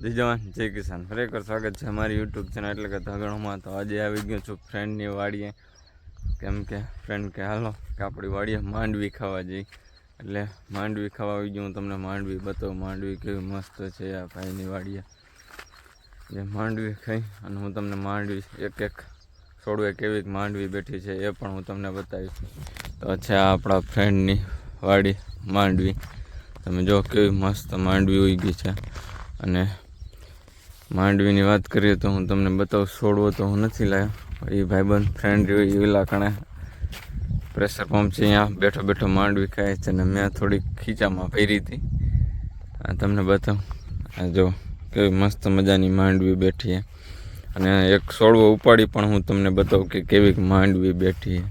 જય જવાન, જય કિસાન. ખરેખર સ્વાગત છે અમારી યુટ્યુબ ચેનલ એટલે કે ધગણમાં. તો આજે આવી ગયો છું ફ્રેન્ડની વાડીએ. કેમ કે ફ્રેન્ડ કે, હાલો, કે આપણી વાડીએ માંડવી ખાવા જઈ. એટલે માંડવી ખાવા આવી ગયું હું તમને. માંડવી બતાવું, માંડવી કેવી મસ્ત છે આ ભાઈની વાડીએ. જે માંડવી ખાઈ અને હું તમને માંડવી એક એક છોડવે કેવી માંડવી બેઠી છે એ પણ હું તમને બતાવીશ. તો છે આપણા ફ્રેન્ડની વાડી માંડવી. તમે જો કેવી મસ્ત માંડવી ઉગી છે. અને માંડવીની વાત કરીએ તો હું તમને બતાવું છોડવો તો હું નથી લાવ્યો એ ભાઈબંધ ફ્રેન્ડ એ કણે પ્રેશર પંપ છે અહીંયા. બેઠો બેઠો માંડવી ખાય છે અને મેં થોડીક ખીચામાં પહેરી હતી. આ તમને બતાવું. આ જો, કેવી મસ્ત મજાની માંડવી બેઠી અને એક છોડવો ઉપાડી પણ હું તમને બતાવું કે કેવી માંડવી બેઠી